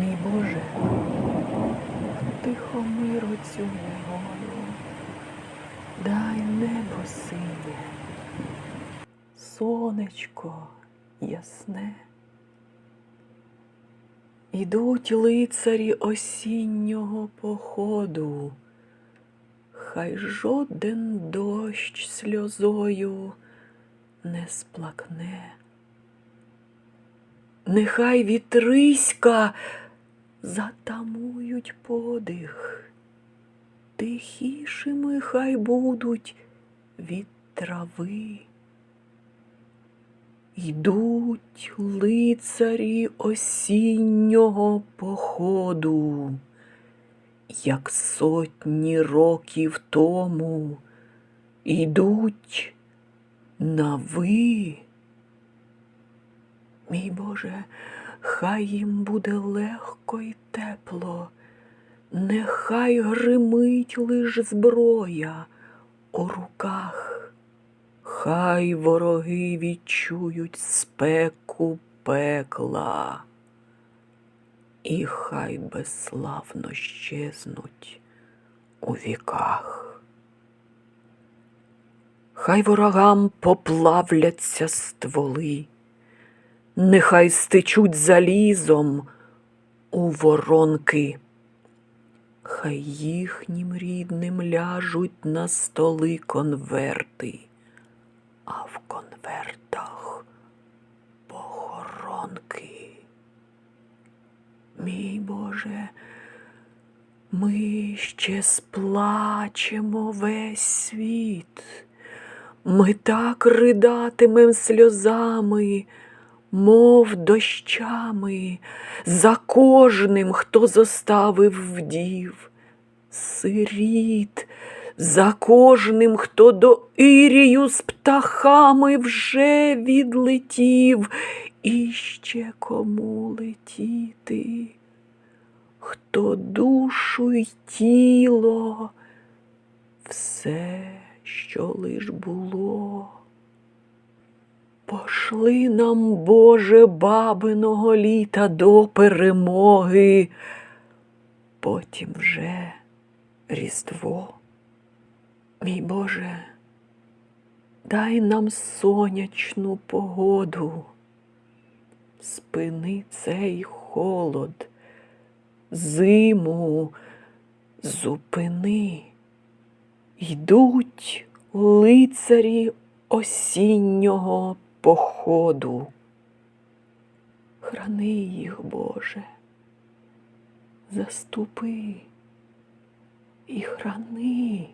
Мій Боже, втихомиру цю негоду, дай небо синє, сонечко ясне. Ідуть лицарі осіннього походу, хай жоден дощ сльозою не сплакне. Нехай вітриська затамують подих, тихішими хай будуть від трави. Йдуть лицарі осіннього походу, як сотні років тому йдуть на ви. Мій Боже, хай їм буде легко й тепло, нехай гримить лиш зброя у руках. Хай вороги відчують спеку пекла, і хай безславно щезнуть у віках. Хай ворогам поплавляться стволи, нехай стечуть залізом у воронки, хай їхнім рідним ляжуть на столи конверти а в конвертах похоронки. Мій Боже, ми ще сплачемо весь світ. Ми так ридатимем сльозами, мов дощами, за кожним, хто зоставив вдів, сиріт, за кожним, хто до Ірію з птахами вже відлетів, і ще кому летіти, хто душу й тіло, все, що лиш було. Пошли нам, Боже, бабиного літа до перемоги, потім вже Різдво. Мій Боже, дай нам сонячну погоду, спини цей холод, зиму зупини. Йдуть лицарі осіннього походу. Храни їх, Боже, заступи і храни.